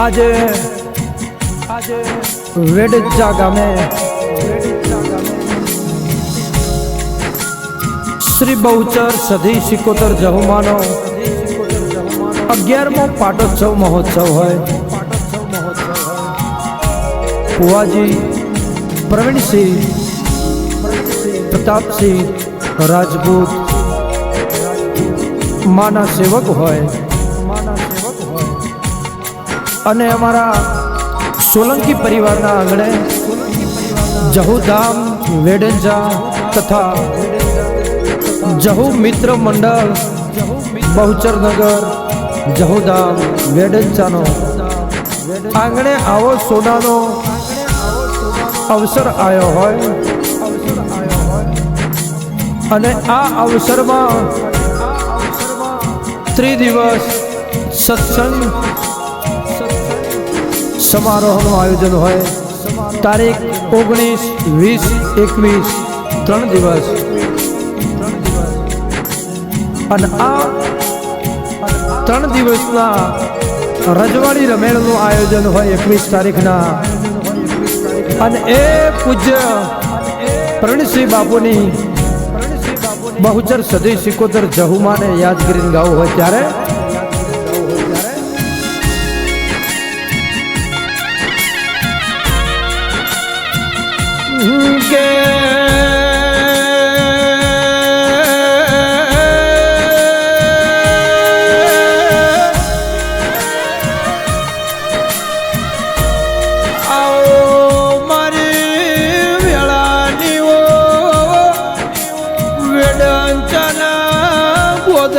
આજે આજે વેડજા ગામે શ્રી બહુચર સધી સિકોતર જહુમાનો અગિયારમો પાટોત્સવ મહોત્સવ હોય. પુવાજી પ્રવીણસિંહ, પ્રતાપસિંહ રાજપૂત, માના સેવક હોય. અને અમારા સોલંકી પરિવારના આંગણે જહુધામ, વેડેજા તથા જહુ મિત્ર મંડળ, બહુચરનગર, જહુધામ વેડેજાનો આંગણે આવો સોનાનો અવસર આવ્યો હોય. અને આ અવસરમાં ત્રિદિવસ સત્સંગ સમારોહનું આયોજન હોય. તારીખ ઓગણીસ, વીસ, એકવીસ, ત્રણ દિવસ. અને આ ત્રણ દિવસના રજવાડી રમેળનું આયોજન હોય એકવીસ તારીખના. અને એ પૂજ્ય પ્રણસિંહ બાપુની બહુચર સદી સિકોતર જહુમાને યાદગીરી ગાવું હોય ત્યારે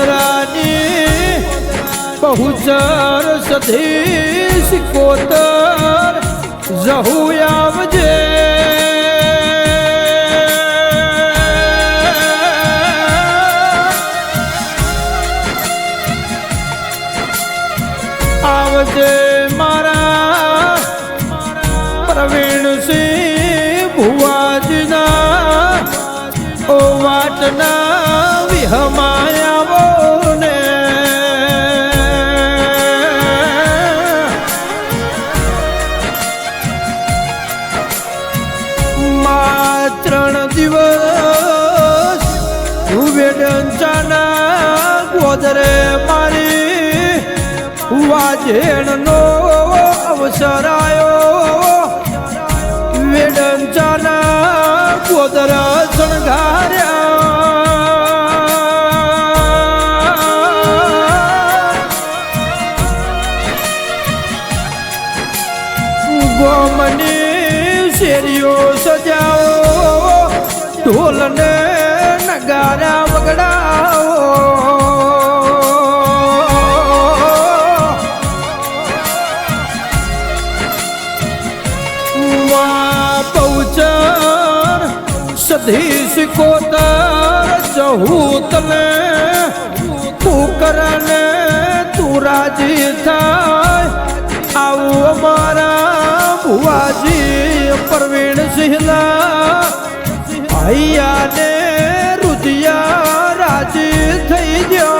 ગોદરાની બહુચર સધી કોતર જહુ આવજે. આવજે મારા પ્રવીણસિંહ ભુવાજના ઓ વાટના વિહમાયાવો વાજેણનો અવસર આવ્યો વેડન ચાના ગોદર શણગાર્યા સધી સિકોતર તું કુકરને તું રાજી થાય. આવું અમારા ભુવાજી પ્રવીણ સિંહના ભાઈયાને રુદિયા રાજી થઈ ગયો.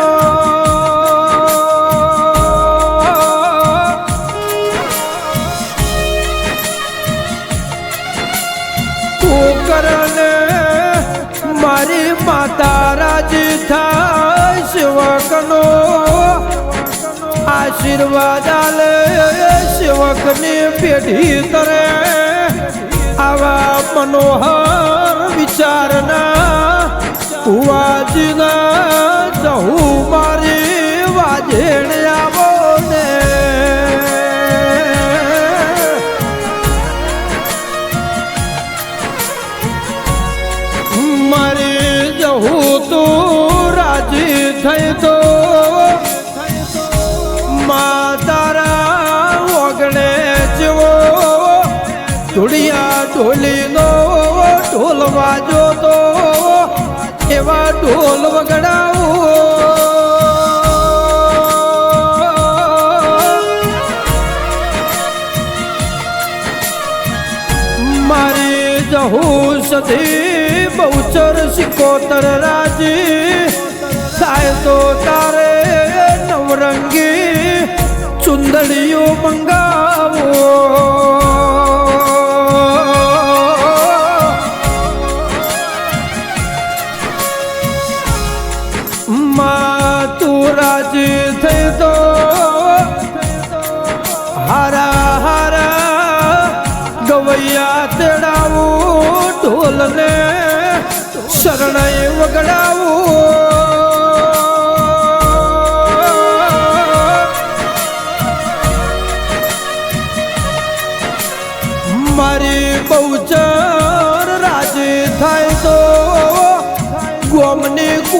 કુકરને મારી માતા રાજ થાય સેવકનો આશીર્વાદ આલે સેવકની પેઢી તરે. આવા મનોહર વિચારના વાજના જહુ મારી વાજો તો એવા ઢોલ વગડાવો. મારી જહું સધી બહુચર સિકોતર રાજી. થાય તો તારે નવરંગી ચુંદડીઓ મંગાવો. રાજી થઈ તો હારા હારા ગવૈયા તેડાવું ઢોલને શરણાઈ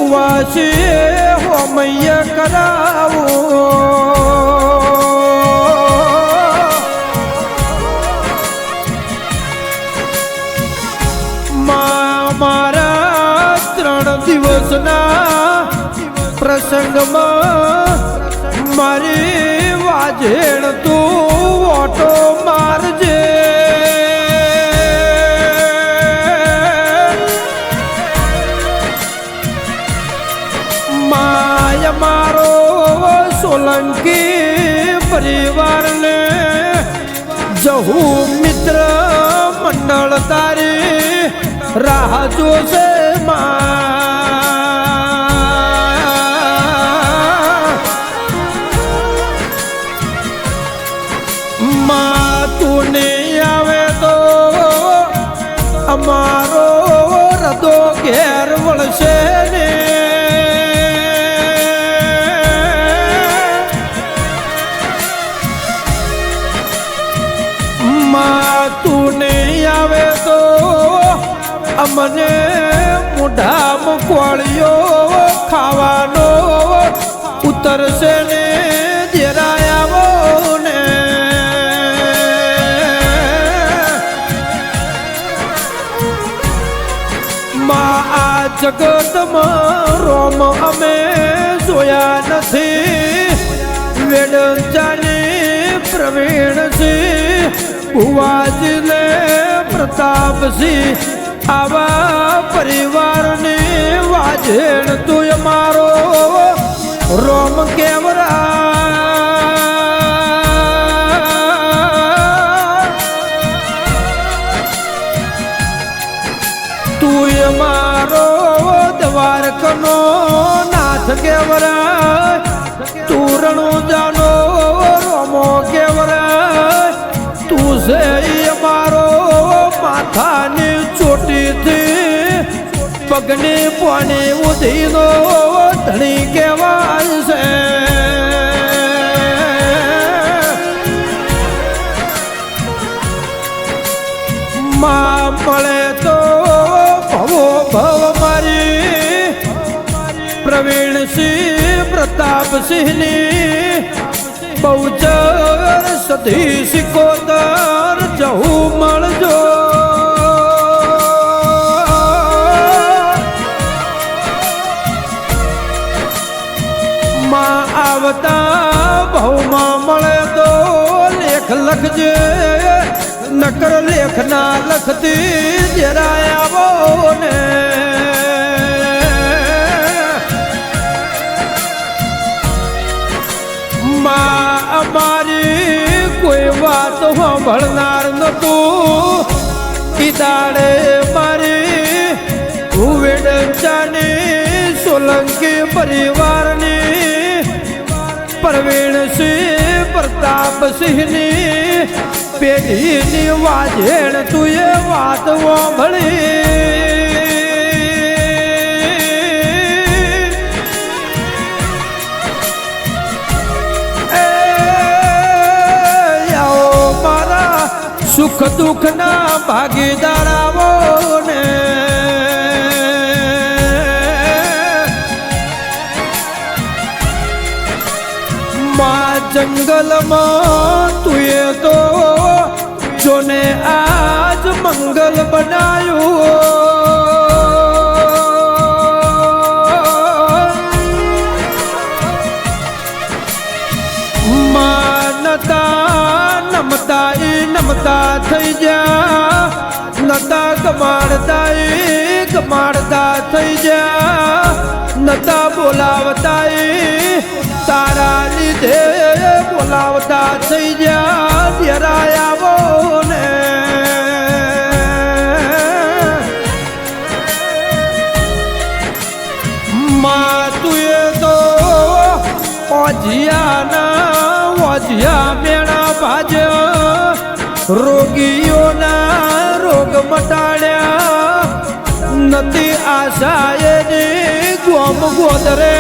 ગોમની હોમૈયા કરાવો દિવસના પ્રસંગમાં મારી વાજેણ તું મારો સોલંકી પરિવારને જહુ મિત્ર મંડળ તારી રાહ જોશે માં અમને મોઢા મુકવાળીઓ ખાવાનો ઉતરશે ને ને માં, આ જગતમાં રોમ અમે જોયા નથી. વેડચાની પ્રવીણસિંહ ભુવાજીને પ્રતાપસિંહ આવા પરિવારની વાજેણ તું મારો. રોમ કેવરા? તું મારો દ્વારકનો નાથ કેવરા? તું જાનો રોમો કેવરા? તું છે મારો માથાની ચોટીથી પગની પાણી ઉધીનો ધણી કહેવાય છે. માં મળે તો ભવો ભવ મારી. પ્રવીણસિંહ પ્રતાપસિંહની બહુ ચર સધી સિકોતર માં આવતા ભવમાં મળે તો લેખ લખજે. નકર લેખના લખતી જરા આવો ને. અમારી કોઈ વાત સાંભળનાર નતું ઈ મારી મારી હુવેડચાની સોલંકી પરિવારની પ્રવીણસિંહ પ્રતાપસિંહની પેઢીની વાજેણ તું એ વાત વાંભળી. સુખ દુઃખ ના જંગલમાં તુએ તો જોને આજ મંગલ બનાયું. માનતા નમતા એ નમતા થઈ જા નતા કમાડતા એ કમાડતા થઈ જા નતા બોલાવતા એ તારા લીધે બોલાવતા થઈ ગયા ડેરાય આવો ને. માં તુએ તો ઓજિયાના ઓજિયા મેણા ભાજ રોગીઓના રોગ મટાડ્યા. નથી આશા એની ગોમ ગોદરે.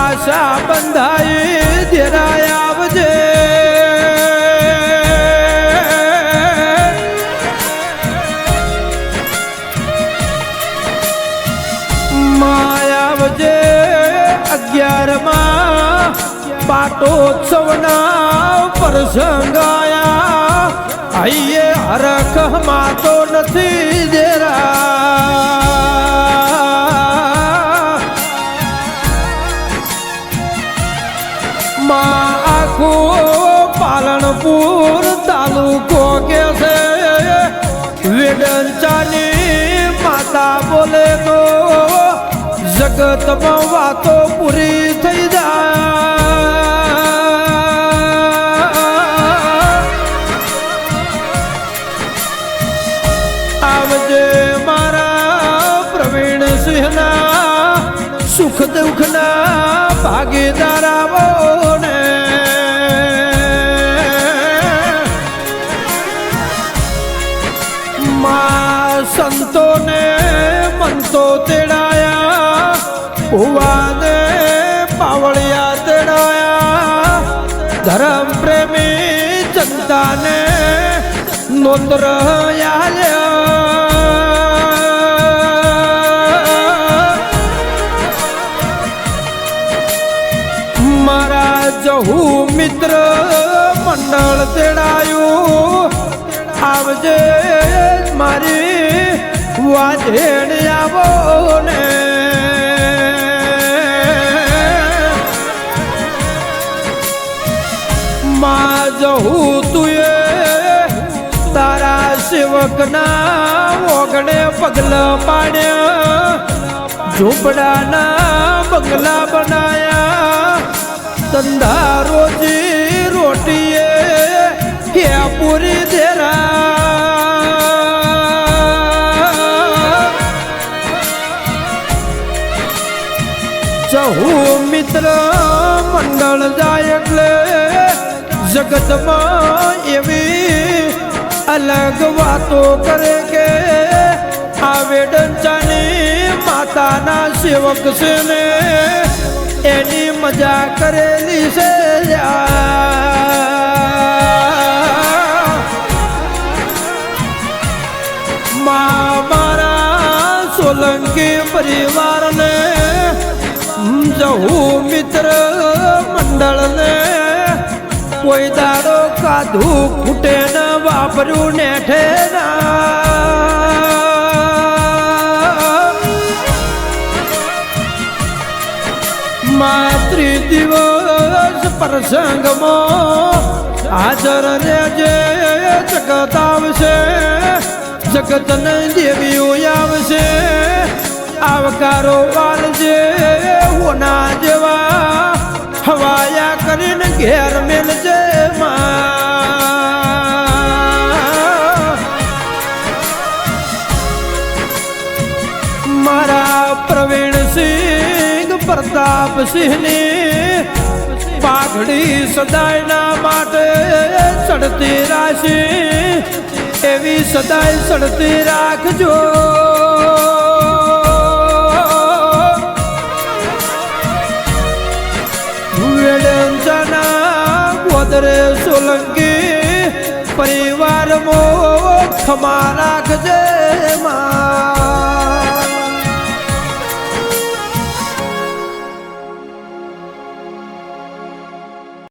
આશા બંધાઈ ધેરાય પાટોત્સવના પ્રસંગાયા આઈએ હરખમાં તો નથી દુઃખના ભાગીદાર આવો ને માં સંતોને મંતો તેડાયા, ભુવાને પાવળિયા તેડાયા. ધર્મ પ્રેમી જનતાને નોંદર મારા વાજેડ આવો ને. માં તારા સેવકના ઓગણે પગલા પાડ્યા. ઝૂંપડાના બંગલા બનાયા. ધંધા રોજી રોટીએ પૂરી દેરા? જહુ મિત્ર મંડળ જાય એટલે જગતમાં એવી અલગ વાતો કરે કે આ વેડંચાની માતાના સેવક છે ને એની મજા કરેલી છે. મારા સોલંકી પરિવારને જહુ મિત્ર મંડળને. કોઈ દાડો કાધું ખૂટે ન, વાપર્યું નેઠે ના. માતૃ દિવસ પ્રસંગમાં હાજર રહેજે, જગત આવશે. જગતને દેવીઓ આવશે, આવકારો વાલજે હોના જેવા હવાયા કરીને ઘેર મેલજે માં. મારા પ્રવીણ સિંહ પ્રતાપ સિંહની પાઘડી સદાયના માટે ચડતી રાશી એવી સદાય ચડતી રાખજો. સોલંકી પરિવાર મો ખમા રાખજે માં.